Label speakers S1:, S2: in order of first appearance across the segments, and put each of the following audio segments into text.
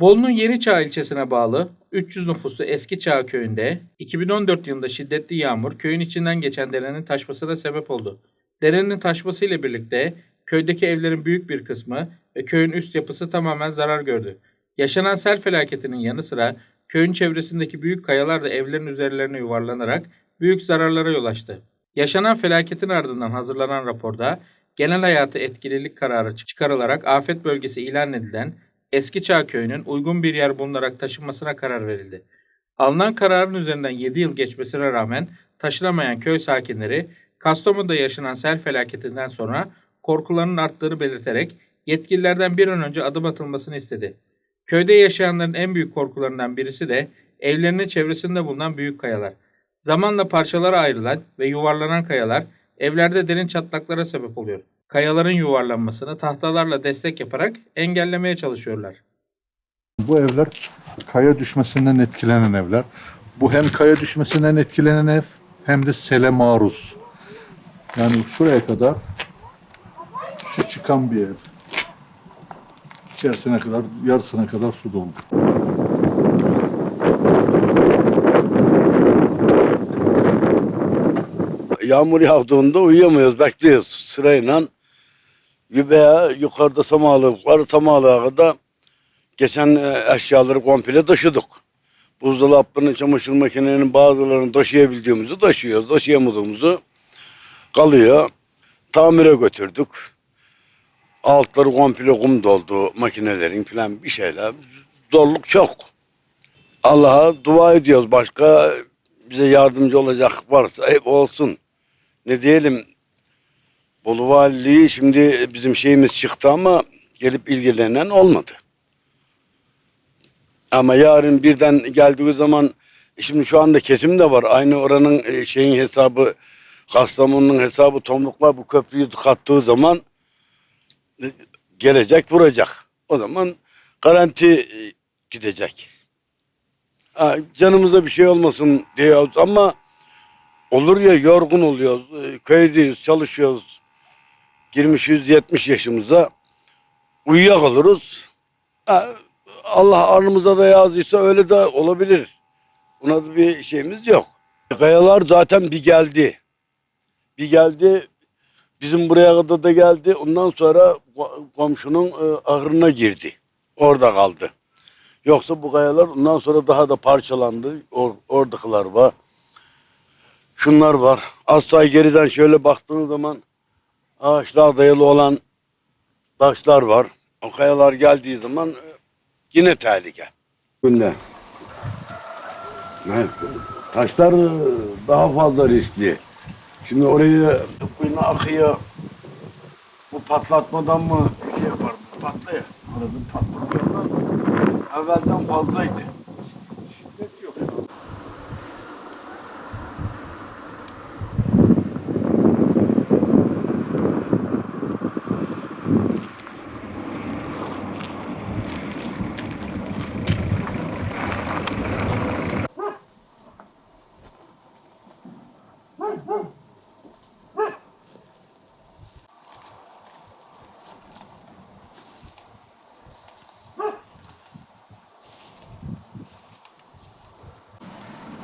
S1: Bolu'nun Yeniçağ ilçesine bağlı 300 nüfuslu Eskiçağ köyünde 2014 yılında şiddetli yağmur köyün içinden geçen derenin taşmasına sebep oldu. Derenin taşmasıyla birlikte köydeki evlerin büyük bir kısmı ve köyün üst yapısı tamamen zarar gördü. Yaşanan sel felaketinin yanı sıra köyün çevresindeki büyük kayalar da evlerin üzerlerine yuvarlanarak büyük zararlara yol açtı. Yaşanan felaketin ardından hazırlanan raporda genel hayatı etkililik kararı çıkarılarak afet bölgesi ilan edilen Eskiçağ köyünün uygun bir yer bulunarak taşınmasına karar verildi. Alınan kararın üzerinden 7 yıl geçmesine rağmen taşınamayan köy sakinleri Kastamonu'da yaşanan sel felaketinden sonra korkularının arttığını belirterek yetkililerden bir an önce adım atılmasını istedi. Köyde yaşayanların en büyük korkularından birisi de evlerinin çevresinde bulunan büyük kayalar. Zamanla parçalara ayrılan ve yuvarlanan kayalar evlerde derin çatlaklara sebep oluyor. Kayaların yuvarlanmasını tahtalarla destek yaparak engellemeye çalışıyorlar.
S2: Bu evler kaya düşmesinden etkilenen evler. Bu hem kaya düşmesinden etkilenen ev hem de sele maruz. Yani şuraya kadar su çıkan bir ev. İçerisine kadar, yarısına kadar su doldu.
S3: Yağmur yağdığında uyuyamıyoruz, bekliyoruz sırayla. Veya yukarıda Samalı, yukarı Samalı'ya kadar geçen e, eşyaları komple taşıdık. Buzdolabının, çamaşır makinelerinin bazılarını taşıyabildiğimizi taşıyoruz, taşıyamadığımızı kalıyor. Tamire götürdük. Altları komple kum doldu makinelerin falan bir şeyler. Zorluk çok. Allah'a dua ediyoruz. Başka bize yardımcı olacak varsa hep olsun. Ne diyelim Bolu Valiliği şimdi bizim şeyimiz çıktı ama gelip ilgilenen olmadı. Ama yarın birden geldiği zaman e, şimdi şu anda kesim de var. Aynı oranın e, şeyin hesabı Kastamonu'nun hesabı Tomruklar bu köprüyü kattığı zaman e, gelecek vuracak. O zaman garanti gidecek. Ha, canımıza bir şey olmasın diyoruz ama olur ya yorgun oluyoruz. Köydeyiz, çalışıyoruz. Girmişiz 70 yaşımıza. Uyuyakalırız. Allah aramıza da yazdıysa öyle de olabilir. Buna da bir şeyimiz yok. Kayalar zaten bir geldi. Bir geldi. Bizim buraya kadar da geldi. Ondan sonra ko- komşunun e, ahırına girdi. Orada kaldı. Yoksa bu kayalar ondan sonra daha da parçalandı. Or, oradakiler var. Şunlar var. Say geriden şöyle baktığın zaman ağaçlar dayalı olan taşlar var. O kayalar geldiği zaman e, yine tehlike. Günde. Taşlar e, daha fazla riskli. Şimdi orayı kuyuna akıyor. Bu patlatmadan mı bir şey yapar? Patlıyor. Arada patlatıyorlar. Evvelden fazlaydı.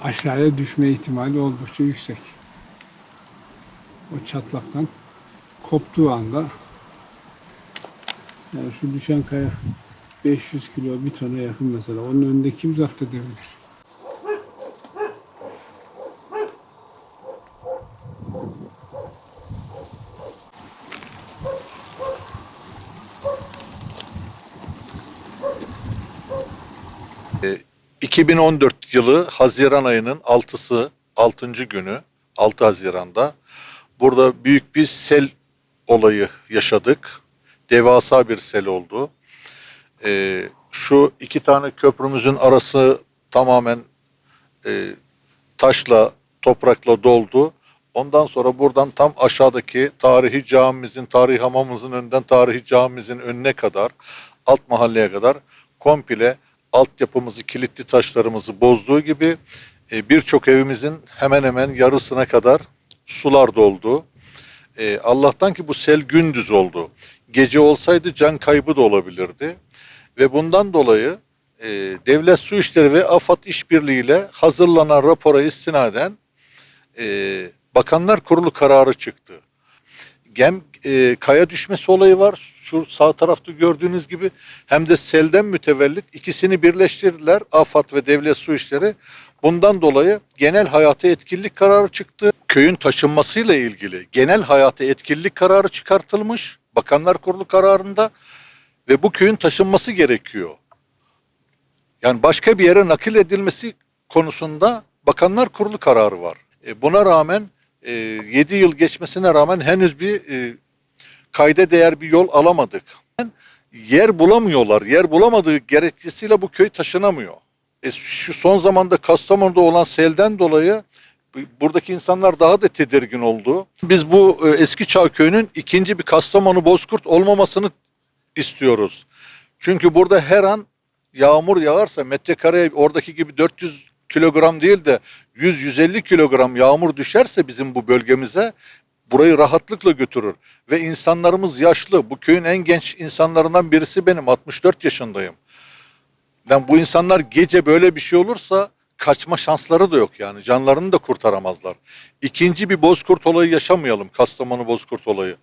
S4: Aşağıya düşme ihtimali oldukça yüksek. O çatlaktan koptuğu anda yani şu düşen kaya 500 kilo bir tona yakın mesela. Onun önünde kim zapt edebilir?
S2: E, 2014 yılı Haziran ayının 6'sı, 6. günü, 6 Haziran'da burada büyük bir sel olayı yaşadık. Devasa bir sel oldu. E, şu iki tane köprümüzün arası tamamen e, taşla, toprakla doldu. Ondan sonra buradan tam aşağıdaki tarihi camimizin, tarihi hamamımızın önünden tarihi camimizin önüne kadar, alt mahalleye kadar komple altyapımızı, kilitli taşlarımızı bozduğu gibi e, birçok evimizin hemen hemen yarısına kadar sular doldu. E, Allah'tan ki bu sel gündüz oldu. Gece olsaydı can kaybı da olabilirdi. Ve bundan dolayı e, Devlet Su İşleri ve AFAD işbirliğiyle hazırlanan rapora istinaden Bakanlar Kurulu kararı çıktı. Gem e, kaya düşmesi olayı var. Şu sağ tarafta gördüğünüz gibi hem de selden mütevellit ikisini birleştirdiler AFAD ve Devlet Su İşleri. Bundan dolayı genel hayata etkinlik kararı çıktı. Köyün taşınmasıyla ilgili genel hayata etkinlik kararı çıkartılmış Bakanlar Kurulu kararında ve bu köyün taşınması gerekiyor. Yani başka bir yere nakil edilmesi konusunda Bakanlar Kurulu kararı var. E, buna rağmen e, 7 yıl geçmesine rağmen henüz bir e, kayda değer bir yol alamadık. Yer bulamıyorlar. Yer bulamadığı gerekçesiyle bu köy taşınamıyor. E, şu son zamanda Kastamonu'da olan selden dolayı bu- buradaki insanlar daha da tedirgin oldu. Biz bu e, eski Çağ köyünün ikinci bir Kastamonu Bozkurt olmamasını istiyoruz. Çünkü burada her an yağmur yağarsa metrekareye oradaki gibi 400 kilogram değil de 100-150 kilogram yağmur düşerse bizim bu bölgemize burayı rahatlıkla götürür. Ve insanlarımız yaşlı. Bu köyün en genç insanlarından birisi benim. 64 yaşındayım. Yani bu insanlar gece böyle bir şey olursa kaçma şansları da yok yani. Canlarını da kurtaramazlar. İkinci bir bozkurt olayı yaşamayalım. Kastamonu bozkurt olayı.